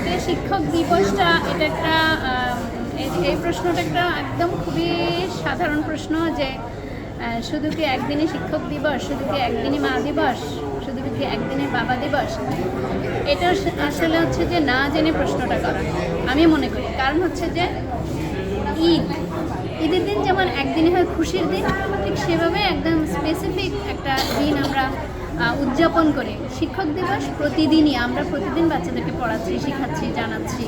আজকে শিক্ষক দিবসটা এটা একটা এই- প্রশ্নটা একটা একদম খুবই সাধারণ প্রশ্ন যে শুধু কি একদিনই শিক্ষক দিবস? শুধু কি একদিনই মা দিবস? শুধু কি একদিনে বাবা দিবস? এটা আসলে হচ্ছে যে না জেনে প্রশ্নটা করা। আমি মনে করি। কারণ হচ্ছে যে, ঈদ। ঈদের দিন যেমন একদিনই হয় খুশির দিন, ঠিক সেভাবে একদম স্পেসিফিক একটা দিন আমরা উদযাপন করি। শিক্ষক দিবস প্রতিদিনই আমরা প্রতিদিন বাচ্চাদেরকে পড়াচ্ছি শেখাচ্ছি জানাচ্ছি।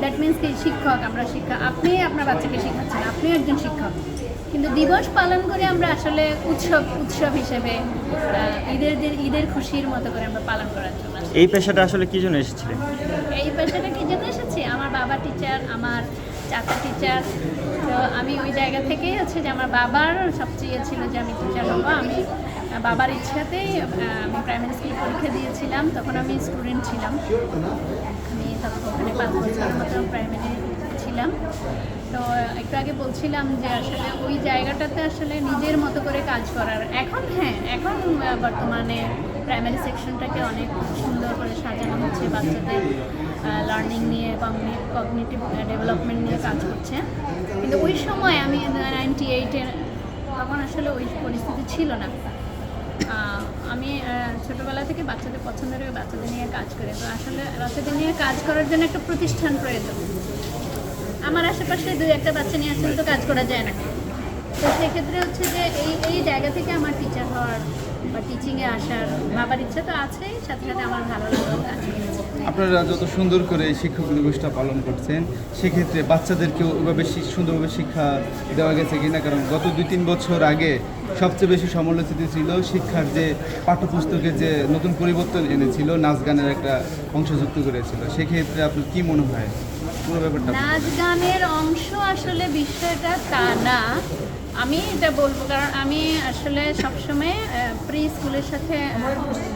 দ্যাট মিনস কি শিক্ষক আমরা শিক্ষা আপনি আপনার বাচ্চাকে শেখাচ্ছেন আপনিও একজন শিক্ষক। কিন্তু দিবস পালন করে আমরা আসলে উৎসব উৎসব হিসেবে ঈদের দিন- ঈদের খুশির মতো করে আমরা পালন করার জন্য এই পেশাটা আসলে কি জন্য এসেছিলেন এই পেশাটা কি জন্য এসেছি? আমার বাবা টিচার আমার চাচা টিচার তো আমি ওই জায়গা থেকেই হচ্ছে যে আমার বাবার সবচেয়ে ছিল যে আমি টিচার হব। আমি বাবার ইচ্ছাতেই আমি প্রাইমারি স্কুল পরীক্ষা দিয়েছিলাম, তখন আমি স্টুডেন্ট ছিলাম। আমি তখন ওখানে পাঁচ বছর মতো প্রাইমারি ছিলাম তো একটু আগে বলছিলাম যে আসলে ওই জায়গাটাতে আসলে নিজের মতো করে কাজ করার। এখন হ্যাঁ এখন বর্তমানে প্রাইমারি সেকশনটাকে অনেক সুন্দর করে সাজানো হচ্ছে। বাচ্চাদের লার্নিং নিয়ে কগনিটিভ ডেভেলপমেন্ট নিয়ে কাজ করছে। কিন্তু ওই সময় আমি নাইনটি এইটের তখন আসলে ওই পরিস্থিতি ছিল না। আমি ছোটোবেলা থেকে বাচ্চাদের পছন্দ করে বাচ্চাদের নিয়ে কাজ করি। তো আসলে বাচ্চাদের নিয়ে কাজ করার জন্য একটা প্রতিষ্ঠান প্রয়োজন। আমার আশেপাশে দুই একটা বাচ্চা নিয়ে আসলে তো কাজ করা যায় না। তো সেক্ষেত্রে হচ্ছে যে এই এই জায়গা থেকে আমার টিচার হওয়ার বা টিচিংয়ে আসার বাবার ইচ্ছা তো আছেই, সাথে সাথে আমার ভালো লাগল আপনারা যত সুন্দর করে শিক্ষক দিবসটা পালন করছেন, সেক্ষেত্রে বাচ্চাদেরকেও ওইভাবে সুন্দরভাবে শিক্ষা দেওয়া গেছে কিনা? কারণ গত দুই তিন বছর আগে সবচেয়ে বেশি সমালোচিত ছিল শিক্ষার যে পাঠ্যপুস্তকে যে নতুন পরিবর্তন এনেছিল, নাচ গানের একটা অংশ যুক্ত করেছিল। সেক্ষেত্রে আপনার কি মনে হয়? পুরো ব্যাপারটা নাচ গানের অংশ আসলে বিষয়টা তা না। আমি এটা বলব কারণ আমি আসলে সবসময় প্রি স্কুলের সাথে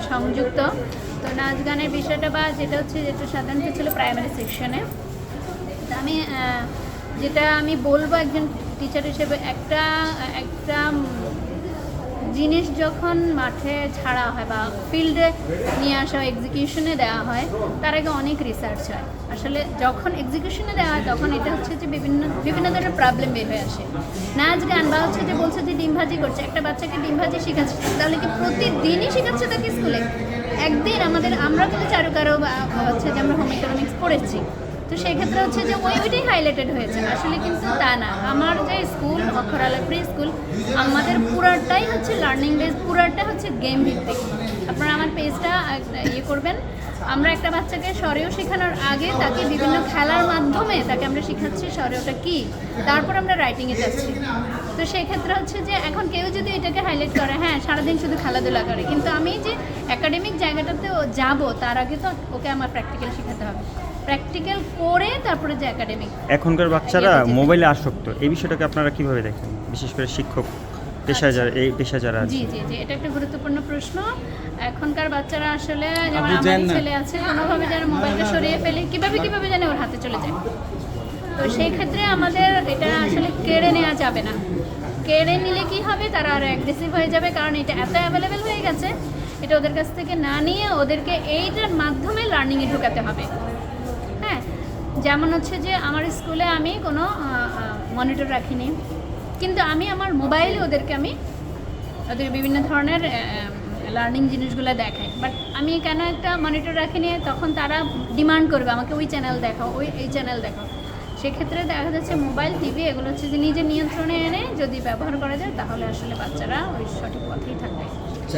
সংযুক্ত। তো নাচ গানের বিষয়টা বা যেটা হচ্ছে যেটা সাধারণত ছিল প্রাইমারি সেকশনে আমি যেটা আমি বলব একজন টিচার হিসেবে, একটা একটা জিনিস যখন মাঠে ছাড়া হয় বা ফিল্ডে নিয়ে আসা হয় এক্সিকিউশনে দেওয়া হয়, তার আগে অনেক রিসার্চ হয়। আসলে যখন এক্সিকিউশনে দেওয়া হয়, তখন এটা হচ্ছে যে বিভিন্ন বিভিন্ন ধরনের প্রবলেম বের হয়ে আসে। নাচ গান বা হচ্ছে যে বলছে যে ডিমভাজি করছে, একটা বাচ্চাকে ডিমভাজি শেখাচ্ছে, তাহলে কি প্রতিদিনই শেখাচ্ছে তাকে স্কুলে? একদিন আমাদের, আমরা কিন্তু চারুকারো বা হচ্ছে যে আমরা হোম ইকোনমিক্স পড়েছি। তো সেক্ষেত্রে হচ্ছে যে ওই ওইটাই হাইলাইটেড হয়েছে। আসলে কিন্তু তা না। আমার যে স্কুল অক্ষরালয় প্রি স্কুল আমাদের পুরাটাই হচ্ছে লার্নিং বেস পুরাটা হচ্ছে গেম ভিত্তিক। আপনারা আমার পেজটা ইয়ে করবেন। আমরা একটা বাচ্চাকে স্বরেও শেখানোর আগে তাকে বিভিন্ন খেলার মাধ্যমে তাকে আমরা শেখাচ্ছি স্বরেওটা কি। তারপর আমরা রাইটিংয়ে যাচ্ছি। তো সেক্ষেত্রে হচ্ছে যে এখন কেউ যদি এটাকে হাইলাইট করে হ্যাঁ সারাদিন শুধু খেলাধুলা করে। কিন্তু আমি যে একাডেমিক জায়গাটাতে যাব, তার আগে তো ওকে আমার প্র্যাকটিক্যাল শেখাতে হবে। প্র্যাকটিক্যাল করে তারপরে যে একাডেমিক এখনকার বাচ্চারা মোবাইলে আসক্ত। এই বিষয়টাকে আপনারা কীভাবে দেখেন? বিশেষ করে শিক্ষক পেশায় যারা এই পেশা যারা জি জি জি এটা একটা গুরুত্বপূর্ণ প্রশ্ন। এখনকার বাচ্চারা আসলে যেমন আমার ছেলে আছে কোনোভাবে যেন মোবাইলটা সরিয়ে ফেলে কীভাবে কীভাবে যেন ওর হাতে চলে যায়। তো সেই ক্ষেত্রে আমাদের এটা আসলে কেড়ে নেওয়া যাবে না। কেড়ে নিলে কি হবে? তারা আরও অ্যাগ্রেসিভ হয়ে যাবে কারণ এটা এত অ্যাভেলেবেল হয়ে গেছে। এটা ওদের কাছ থেকে না নিয়ে ওদেরকে এইটার মাধ্যমে লার্নিংয়ে ঢোকাতে হবে। যেমন হচ্ছে যে আমার স্কুলে আমি কোনো মনিটর রাখিনি। কিন্তু আমি আমার মোবাইলে ওদেরকে আমি, ওদের বিভিন্ন ধরনের লার্নিং জিনিসগুলো দেখাই। বাট আমি কেন একটা মনিটর রাখিনি? তখন তারা ডিমান্ড করবে, আমাকে ওই চ্যানেল দেখাও, ওই, এই চ্যানেল দেখাও। সেক্ষেত্রে দেখা যাচ্ছে মোবাইল টিভি এগুলো হচ্ছে যে নিজের নিয়ন্ত্রণে এনে যদি ব্যবহার করা যায়, তাহলে আসলে বাচ্চারা ওই সঠিক পথেই থাকবে। যে